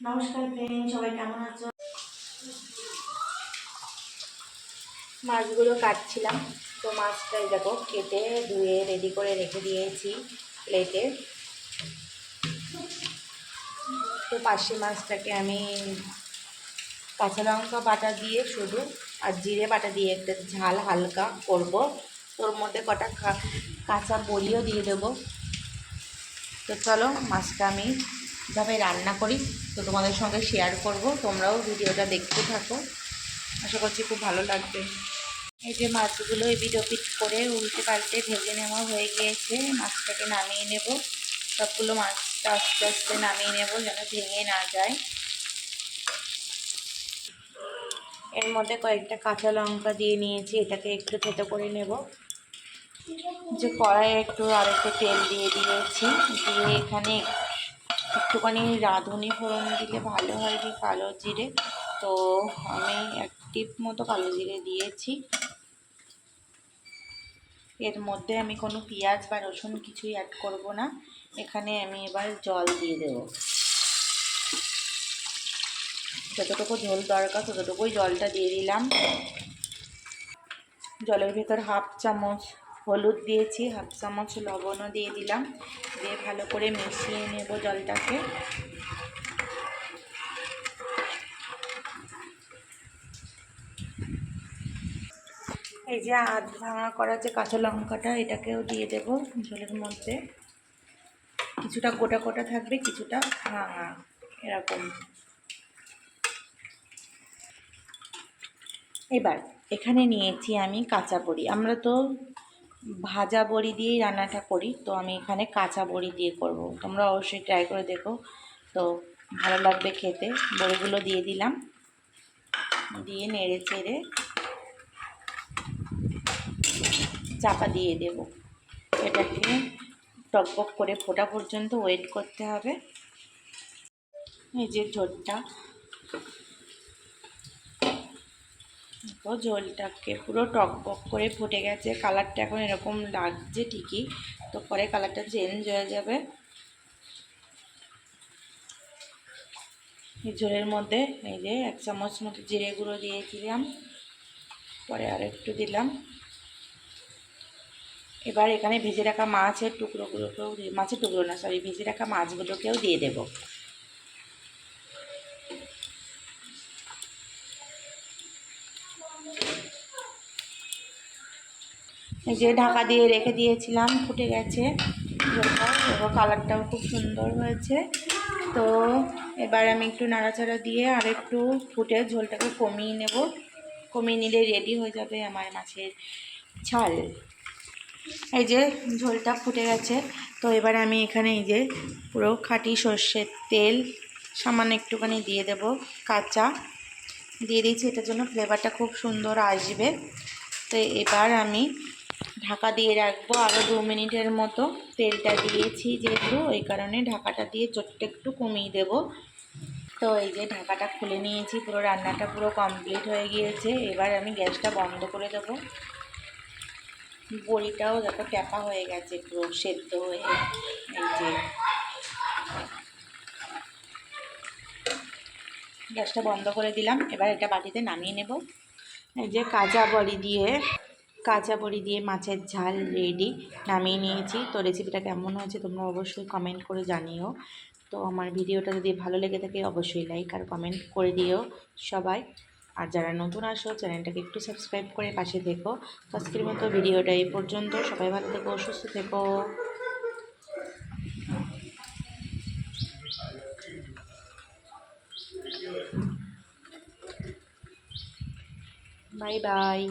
নমস্কার সবাই কেমন আছো? মাছগুলো কাটছিলাম, তো মাছটাই দেখো কেটে ধুয়ে রেডি করে রেখে দিয়েছি প্লেটে তো পার্শে মাছটাকে আমি কাঁচা লঙ্কা বাটা দিয়ে শুধু আর জিরে বাটা দিয়ে একটা ঝাল হালকা করব। তোর মধ্যে কটা কাঁচা বড়িও দিয়ে দেবো। তো চলো মাছটা আমি কীভাবে রান্না করি, তো তোমাদের সঙ্গে শেয়ার করব। তোমরাও ভিডিওটা দেখতে থাকো। আশা করছি খুব ভালো লাগবে। এই যে মাছগুলো এপিট ওপিট করে উল্টে পাল্টে ভেজে নেওয়া হয়ে গিয়েছে, মাছটাকে নামিয়ে নেব। সবগুলো মাছটা আস্তে আস্তে নামিয়ে নেব যেন ভেঙে না যায়। এর মধ্যে কয়েকটা কাঁচা লঙ্কা দিয়ে নিয়েছি, এটাকে একটু থেতো করে নেব। যে কড়াইয়ে একটু আর একটু তেল দিয়ে দিয়েছি, দিয়ে এখানে একটুখানি রাঁধুনি ফোড়ন দিলে ভালো হয় কি কালো জিরে? তো আমি এক টিপ মতো কালো জিরে দিয়েছি। এর মধ্যে আমি কোনো পেঁয়াজ বা রসুন কিছুই অ্যাড করব না। এখানে আমি এবার জল দিয়ে দেব। যতটুকু ঝোল দরকার ততটুকুই জলটা দিয়ে দিলাম। জলের ভেতর হাফ চামচ হলুদ দিয়েছি, হাফ চামচ লবণও দিয়ে দিলাম। দিয়ে ভালো করে মিশিয়ে নেব জলটাকে। এই যে আধ ভাঙা করা যে কাঁচা লঙ্কাটা, এটাকেও দিয়ে দেব ঝোলের মধ্যে। কিছুটা গোটা গোটা থাকবে, কিছুটা ভাঙা, এরকম। এবার এখানে নিয়েছি আমি কাঁচা বড়ি আমরা তো ভাজা বড়ি দিয়েই রান্নাটা করি। তো আমি এখানে কাঁচা বড়ি দিয়ে করব। তোমরা অবশ্যই ট্রাই করে দেখো। তো ভালো লাগবে খেতে। বড়িগুলো দিয়ে দিলাম। দিয়ে নেড়ে চেড়ে চাপা দিয়ে দেব। এটাকে টকবক করে ফোটা পর্যন্ত ওয়েট করতে হবে। এই যে ঝোলটা দেখো ঝোলটাকে পুরো টক টকবক করে ফুটে গেছে। কালারটা এখন এরকম লাগছে ঠিকই, তো পরে কালারটা চেঞ্জ হয়ে যাবে। এই ঝোলের মধ্যে এই যে এক চামচ মতো জিরে গুঁড়ো দিয়েছিলাম, পরে আর একটু দিলাম। এবার এখানে ভেজে রাখা মাছের টুকরোগুলোকেও মাছের টুকরো না সরি ভেজে রাখা মাছগুলোকেও দিয়ে দেবো। যে ঢাকা দিয়ে রেখে দিয়েছিলাম, ফুটে গেছে। এবার কালারটাও খুব সুন্দর হয়েছে। তো এবার আমি একটু নাড়াচাড়া দিয়ে আর একটু ফুটে ঝোলটাকে কমিয়ে নেব। কমিয়ে নিলে রেডি হয়ে যাবে আমার মাছের ঝাল। এই যে ঝোলটা ফুটে গেছে। তো এবার আমি এখানে এই যে পুরো খাঁটি সর্ষের তেল সামান্য একটুখানি দিয়ে দেব, কাঁচা। দিয়ে দিয়েছি, এটার জন্য ফ্লেভারটা খুব সুন্দর আসবে। তো এবার আমি ঢাকা দিয়ে রাখব আরও দু মিনিটের মতো। তেলটা দিয়েছি যেহেতু ওই কারণে ঢাকাটা দিয়ে চোটটা একটু কমিয়ে দেব। তো এই যে ঢাকাটা খুলে নিয়েছি, পুরো রান্নাটা পুরো কমপ্লিট হয়ে গিয়েছে। এবার আমি গ্যাসটা বন্ধ করে দেবো। বড়িটাও দেখো ট্যাপা হয়ে গেছে পুরো সেদ্ধ হয়ে। এই যে গ্যাসটা বন্ধ করে দিলাম। এবার এটা বাটিতে নামিয়ে নেব। এই যে কাঁচা বড়ি দিয়ে কাঁচা বড়ি দিয়ে মাছের ঝাল রেডি নামিয়ে নিয়েছি। তো রেসিপিটা কেমন হয়েছে তোমরা অবশ্যই কমেন্ট করে জানিও। তো আমার ভিডিওটা যদি ভালো লেগে থাকে অবশ্যই লাইক আর কমেন্ট করে দিও সবাই। আর যারা নতুন আসো, চ্যানেলটাকে একটু সাবস্ক্রাইব করে পাশে থেকো। আজকের মতো ভিডিওটা এই পর্যন্ত। সবাই ভালো থেকো, সুস্থ থেকো। Bye bye